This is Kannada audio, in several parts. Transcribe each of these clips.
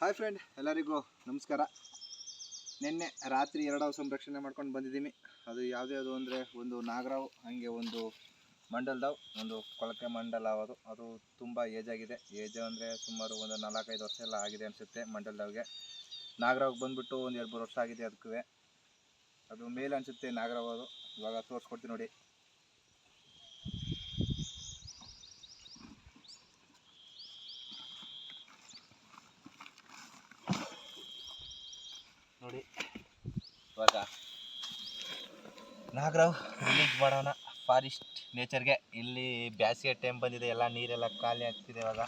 ಹಾಯ್ ಫ್ರೆಂಡ್ ಎಲ್ಲರಿಗೂ ನಮಸ್ಕಾರ. ನಿನ್ನೆ ರಾತ್ರಿ ಎರಡಾವು ಸಂರಕ್ಷಣೆ ಮಾಡ್ಕೊಂಡು ಬಂದಿದ್ದೀನಿ ಅದು ಯಾವುದ್ಯಾವುದು ಅಂದರೆ ಒಂದು ನಾಗರಾವ್, ಹಾಗೆ ಒಂದು ಮಂಡಲ್ದಾವ್, ಒಂದು ಕೊಳಕೆ ಮಂಡಲ ಅದು. ಅದು ತುಂಬ ಏಜ್ ಆಗಿದೆ. ಏಜ್ ಅಂದರೆ ಸುಮಾರು ಒಂದು ನಾಲ್ಕೈದು ವರ್ಷ ಎಲ್ಲ ಆಗಿದೆ ಅನಿಸುತ್ತೆ ಮಂಡಲ್ದಾವ್ಗೆ. ನಾಗರಾವ್ಗೆ ಬಂದುಬಿಟ್ಟು ಒಂದು ಎರಡು ಮೂರು ವರ್ಷ ಆಗಿದೆ ಅದಕ್ಕೂ ಅದು ಮೇಲೆ ಅನಿಸುತ್ತೆ ನಾಗರಾವ್ ಅದು. ಇವಾಗ ತೋರಿಸ್ಕೊಡ್ತೀನಿ ನೋಡಿ. ನೋಡಿ. ಇವಾಗ ನಾಗರಾವ್ ರಿಲೀಸ್ ಮಾಡೋಣ ಫಾರೆಸ್ಟ್ ನೇಚರ್ಗೆ ಇಲ್ಲಿ ಬ್ಯಾಸಿಗೆ ಟೈಮ್ ಬಂದಿದೆ, ಎಲ್ಲ ನೀರೆಲ್ಲ ಖಾಲಿ ಆಗ್ತಿದೆ ಇವಾಗ.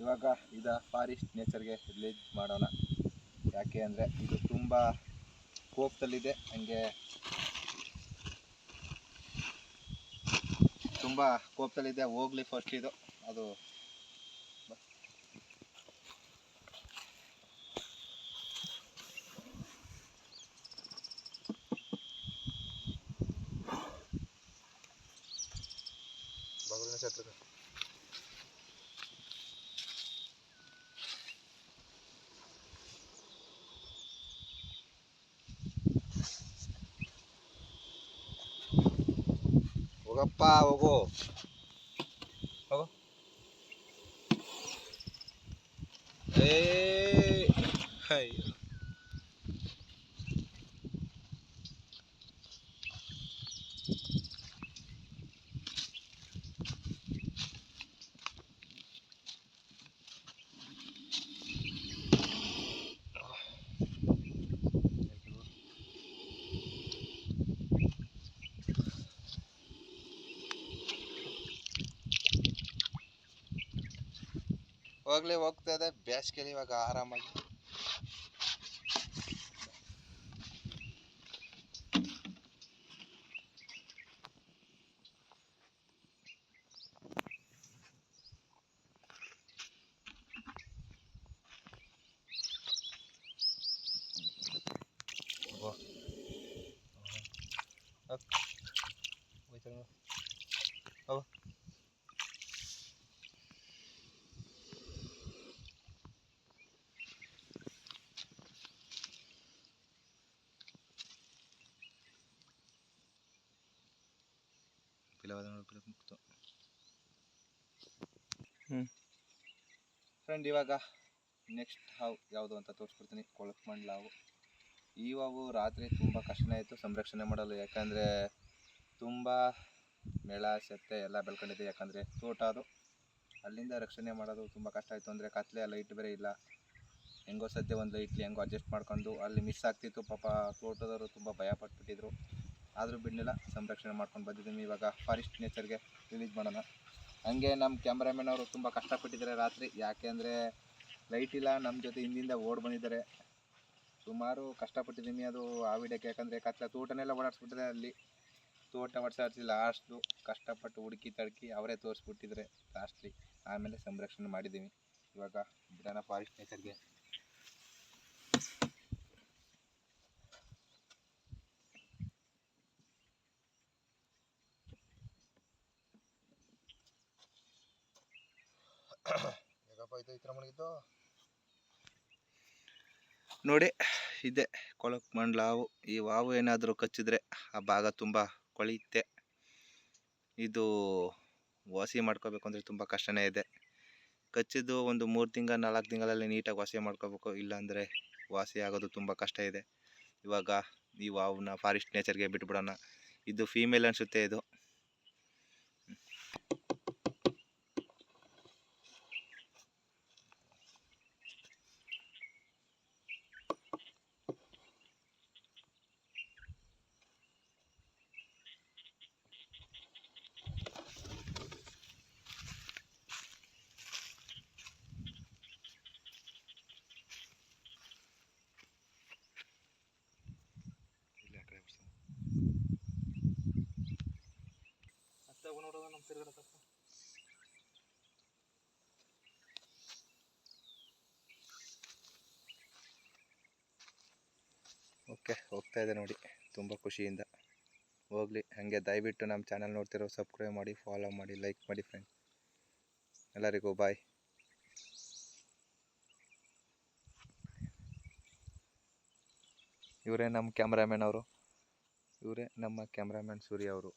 ಇವಾಗ ಇದ ಫಾರೆಸ್ಟ್ ನೇಚರ್ಗೆ ರಿಲೀಸ್ ಮಾಡೋಣ. ಯಾಕೆ ಅಂದರೆ ಇದು ತುಂಬ ಕೋಪದಲ್ಲಿದೆ, ಹಂಗೆ ತುಂಬ ಕೋಪದಲ್ಲಿದೆ. ಹೋಗ್ಲಿ ಫಸ್ಟ್ ಇದು. ಅದು ಬಾಗಿಲಿನ ಶೆಟ್ರು. ಹೋಗಪ್ಪ ಹೋಗು ಹೋಗು ಏ ಅಯ್ಯೋ ಹೋಗ್ಲಿ ಇದೆ. ಬೇಸಿಗೆಲಿ ಇವಾಗ ಆರಾಮಾಗಿ ಹೋಗು. ಹೋಗ್. ಹೋಯ್ತಾ ನೋಡು. ಹೋಗು. ಮುಕ್ತು. ಫ್ರೆಂಡ್ ಇವಾಗ ನೆಕ್ಸ್ಟ್ ಹಾವು ಯಾವುದು ಅಂತ ತೋರಿಸ್ಕೊಡ್ತೀನಿ. ಕೊಳಕ್ ಮಂಡ್ಲ ಹಾವು ಈ ಹಾವು ರಾತ್ರಿ ತುಂಬ ಕಷ್ಟನೇ ಆಯಿತು ಸಂರಕ್ಷಣೆ ಮಾಡಲು. ಯಾಕಂದರೆ ತುಂಬ ಮೇಳ ಸೆತ್ತೆ ಎಲ್ಲ ಬೆಳ್ಕೊಂಡಿದೆ. ಯಾಕಂದರೆ ತೋಟ ಅದು. ಅಲ್ಲಿಂದ ರಕ್ಷಣೆ ಮಾಡೋದು ತುಂಬ ಕಷ್ಟ ಆಯಿತು. ಅಂದರೆ ಕತ್ಲೆ ಲೈಟ್ ಬೇರೆ ಇಲ್ಲ. ಹೆಂಗೋ ಸದ್ಯ ಒಂದು ಲೈಟ್ಲಿ ಹೆಂಗೋ ಅಡ್ಜಸ್ಟ್ ಮಾಡ್ಕೊಂಡು ಅಲ್ಲಿ ಮಿಸ್ ಆಗ್ತಿತ್ತು. ಪಾಪ ತೋಟದವರು ತುಂಬ ಭಯ ಪಟ್ಬಿಟ್ಟಿದ್ರು. ಆದರೂ ಬಿಡಲಿಲ್ಲ. ಸಂರಕ್ಷಣೆ ಮಾಡ್ಕೊಂಡು ಬಂದಿದ್ದೀನಿ ಇವಾಗ ಫಾರೆಸ್ಟ್ ನೇಚರ್ಗೆ ರಿಲೀಸ್ ಮಾಡೋಣ. ಹಂಗೆ ನಮ್ಮ ಕ್ಯಾಮ್ರಾಮನ್ ಅವರು ತುಂಬ ಕಷ್ಟಪಟ್ಟಿದ್ದಾರೆ ರಾತ್ರಿ. ಯಾಕೆ ಅಂದರೆ ಲೈಟ್ ಇಲ್ಲ. ನಮ್ಮ ಜೊತೆ ಹಿಂದಿಂದ ಓಡ್ ಬಂದಿದ್ದಾರೆ. ಸುಮಾರು ಕಷ್ಟಪಟ್ಟಿದ್ದೀನಿ. ಅದು ಆ ವಿಡಿಯೋಕ್ಕೆ ಯಾಕಂದರೆ ಕತ್ಲ ತೋಟನೆಲ್ಲ ಓಡಾಡಿಸ್ಬಿಟ್ಟಿದೆ ಅಲ್ಲಿ. ತೋಟ ಓಡಿಸಿ ಲಾಸ್ಟು ಕಷ್ಟಪಟ್ಟು ಹುಡುಕಿ ತಡ್ಕಿ ಅವರೇ ತೋರಿಸ್ಬಿಟ್ಟಿದ್ರೆ ಲಾಸ್ಟ್ಲಿ. ಆಮೇಲೆ ಸಂರಕ್ಷಣೆ ಮಾಡಿದ್ದೀವಿ. ಇವಾಗ ಬಿಡೋಣ ಫಾರೆಸ್ಟ್ ನೇಚರ್ಗೆ ನೋಡಿ, ಇದೆ. ಕೊಳಕ್ ಮಂಡ್ಲ ಹಾವು. ಈ ಹಾವು ಏನಾದರೂ ಕಚ್ಚಿದ್ರೆ ಆ ಭಾಗ ತುಂಬ ಕೊಳೆಯುತ್ತೆ. ಇದು ವಾಸಿ ಮಾಡ್ಕೋಬೇಕು ಅಂದರೆ ತುಂಬ ಕಷ್ಟನೇ ಇದೆ. ಕಚ್ಚಿದ್ದು ಒಂದು ಮೂರು ತಿಂಗಳ ನಾಲ್ಕು ತಿಂಗಳಲ್ಲಿ ನೀಟಾಗಿ ವಾಸಿ ಮಾಡ್ಕೋಬೇಕು. ಇಲ್ಲಾಂದರೆ ವಾಸಿ ಆಗೋದು ತುಂಬ ಕಷ್ಟ ಇದೆ. ಇವಾಗ ಈ ಹಾವನ್ನ ಫಾರೆಸ್ಟ್ ನೇಚರ್ಗೆ ಬಿಟ್ಬಿಡೋಣ. ಇದು ಫೀಮೇಲ್ ಅನಿಸುತ್ತೆ ಇದು. ನೋಡೋದು ನಮ್ಮ ಓಕೆ, ಹೋಗ್ತಾ ಇದೆ ನೋಡಿ, ತುಂಬ ಖುಷಿಯಿಂದ. ಹೋಗಲಿ, ಹಾಗೆ ದಯವಿಟ್ಟು ನಮ್ಮ ಚಾನಲ್ ನೋಡ್ತಿರೋ ಸಬ್ಸ್ಕ್ರೈಬ್ ಮಾಡಿ ಫಾಲೋ ಮಾಡಿ ಲೈಕ್ ಮಾಡಿ ಫ್ರೆಂಡ್ಸ್ ಎಲ್ಲರಿಗೂ ಬಾಯ್ ಇವರೇ ನಮ್ಮ ಕ್ಯಾಮ್ರಾಮ್ಯಾನ್ ಅವರು. ಇವರೇ ನಮ್ಮ ಕ್ಯಾಮ್ರಾಮ್ಯಾನ್ ಸೂರ್ಯ ಅವರು.